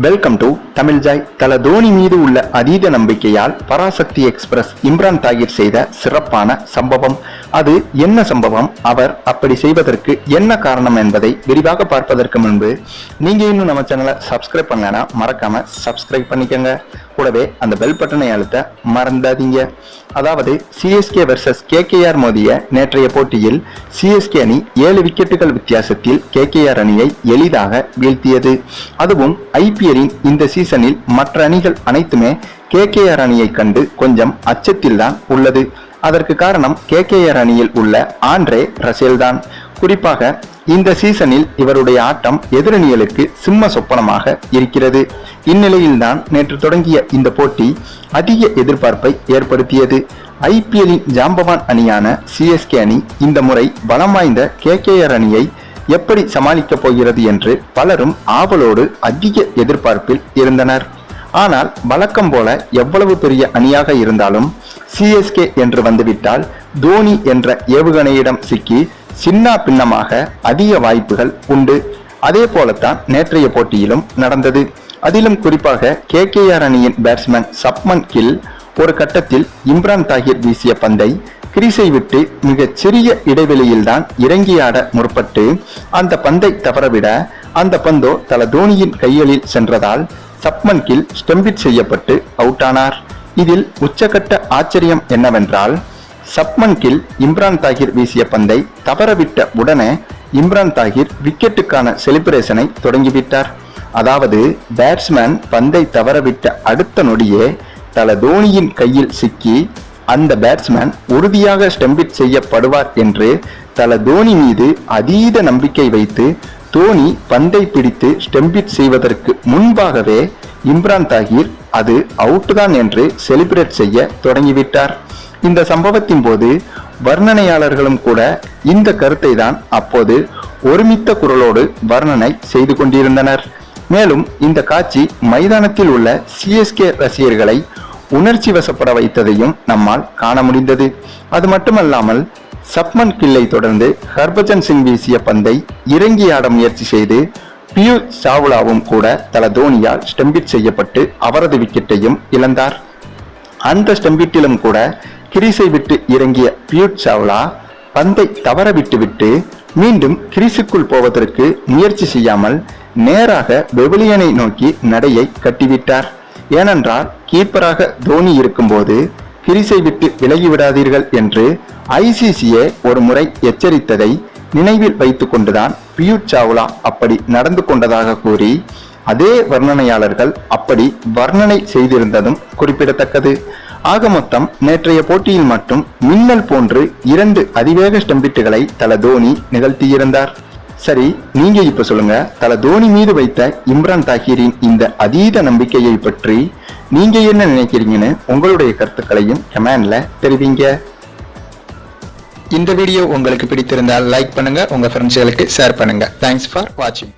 Welcome to Tamil Joy தல தோனி மீது உள்ள அதீத நம்பிக்கையால் பராசக்தி எக்ஸ்பிரஸ் இம்ரான் தாகிர் செய்த சிறப்பான சம்பவம். அது என்ன சம்பவம்? அவர் அப்படி செய்வதற்கு என்ன காரணம் என்பதை விரிவாக பார்ப்பதற்கு முன்பு நீங்கள் இன்னும் நம்ம சேனலை சப்ஸ்கிரைப் பண்ணலனா மறக்காமல் சப்ஸ்கிரைப் பண்ணிக்கோங்க. கூடவே அந்த பெல் பட்டனை அழுத்த மறந்தாதீங்க. அதாவது சிஎஸ்கே வெர்சஸ் கேகேஆர் மோதிய நேற்றைய போட்டியில் சிஎஸ்கே அணி ஏழு விக்கெட்டுகள் வித்தியாசத்தில் கேகேஆர் அணியை எளிதாக வீழ்த்தியது. அதுவும் ஐபிஎல்லின் இந்த சீசனில் மற்ற அணிகள் அனைத்துமே கேகேஆர் அணியை கண்டு கொஞ்சம் அச்சத்தில் தான் உள்ளது. அதற்கு காரணம் கேகேஆர் அணியில் உள்ள ஆண்ட்ரே ரசேல் தான். குறிப்பாக இந்த சீசனில் இவருடைய ஆட்டம் எதிரணிகளுக்கு சிம்ம சொப்பனமாக இருக்கிறது. இந்நிலையில்தான் நேற்று தொடங்கிய இந்த போட்டி அதிக எதிர்பார்ப்பை ஏற்படுத்தியது. ஐபிஎல்லின் ஜாம்பவான் அணியான சிஎஸ்கே அணி இந்த முறை பலம் வாய்ந்த கேகேஆர் அணியை எப்படி சமாளிக்கப் போகிறது என்று பலரும் ஆவலோடு அதிக எதிர்பார்ப்பில் இருந்தனர். ஆனால் வழக்கம் போல எவ்வளவு பெரிய அணியாக இருந்தாலும் சிஎஸ்கே என்று வந்துவிட்டால் தோனி என்ற ஏவுகணையிடம் சிக்கி சின்ன பின்னமாக அதிக வாய்ப்புகள் உண்டு. அதே போலத்தான் நேற்றைய போட்டியிலும் நடந்தது. அதிலும் குறிப்பாக கேகேஆர் அணியின் பேட்ஸ்மேன் சப்மன் கில் ஒரு கட்டத்தில் இம்ரான் தாகிர் வீசிய பந்தை கிரீஸை விட்டு மிகச் சிறிய இடைவெளியில்தான் இறங்கியாட முற்பட்டு அந்த பந்தை தவறவிட அந்த பந்தோ தல தோனியின் கைகளில் சென்றதால் சப்மன் கில் ஸ்டெம்பிட் செய்யப்பட்டு அவுட் ஆனார் இதில் உச்சகட்ட ஆச்சரியம் என்னவென்றால் சப்மன் கில் இம்ரான் தாகிர் வீசிய பந்தை தவறவிட்ட உடனே இம்ரான் தாகிர் விக்கெட்டுக்கான செலிப்ரேஷனை தொடங்கிவிட்டார். அதாவது பேட்ஸ்மேன் பந்தை தவறவிட்ட அடுத்த நொடியே தல தோனியின் கையில் சிக்கி அந்த பேட்ஸ்மேன் உறுதியாக ஸ்டெம்பிட் செய்யப்படுவார் என்று தல தோனி மீது அதீத நம்பிக்கை வைத்து தோனி பந்தை பிடித்து ஸ்டெம்பிட் செய்வதற்கு முன்பாகவே இம்ரான் தாகிர் அது அவுட் தான் என்று செலிப்ரேட் செய்ய தொடங்கிவிட்டார். இந்த சம்பவத்தின் போது வர்ணனையாளர்களும் கூட இந்த கருத்தை தான் அப்போது ஒருமித்த குரலோடு வர்ணனை செய்து கொண்டிருந்தனர். மேலும் இந்த காட்சி மைதானத்தில் உள்ள சிஎஸ்கே ரசிகர்களை உணர்ச்சி வசப்பட வைத்ததையும் நம்மால் காண முடிந்தது. அது மட்டுமல்லாமல் சப்மன் கில்லை தொடர்ந்து ஹர்பஜன் சிங் வீசிய பந்தை இறங்கி ஆட முயற்சி செய்து பியூ சாவ்லாவும் கூட தல தோனியால் ஸ்டெம்பிட் செய்யப்பட்டு அவரது விக்கெட்டையும் இழந்தார். அந்த ஸ்டெம்பிட்டிலும் கூட கிரீஸை விட்டு இறங்கிய பியூட் சாவ்லா பந்தை தவற விட்டுவிட்டு மீண்டும் கிரீஸுக்குள் போவதற்கு முயற்சி செய்யாமல் நேராக வெவிலியனை நோக்கி நடையை கட்டிவிட்டார். ஏனென்றால் கீப்பராக தோனி இருக்கும்போது கிரீஸை விட்டு விலகிவிடாதீர்கள் என்று ஐசிசிஏ ஒரு முறை எச்சரித்ததை நினைவில் வைத்து கொண்டுதான் பியூஷ் சாவ்லா அப்படி நடந்து கொண்டதாக கூறி அதே வர்ணனையாளர்கள் அப்படி வர்ணனை செய்திருந்ததும் குறிப்பிடத்தக்கது. ஆக மொத்தம் நேற்றைய போட்டியில் மட்டும் மின்னல் போன்று இரண்டு அதிவேக ஸ்டம்பிட்டுகளை தல தோனி நிகழ்த்தியிருந்தார். சரி நீங்க இப்ப சொல்லுங்க தல தோனி மீது வைத்த இம்ரான் தாகிரின் இந்த அதீத நம்பிக்கையை பற்றி நீங்க என்ன நினைக்கிறீங்கன்னு உங்களுடைய கருத்துக்களையும் கமெண்ட்ல தெரிவிங்க. இந்த வீடியோ உங்களுக்கு பிடித்திருந்தால் லைக் பண்ணுங்க. உங்க ஃப்ரெண்ட்ஸ்களுக்கு ஷேர் பண்ணுங்க. தேங்க்ஸ் ஃபார் வாட்சிங்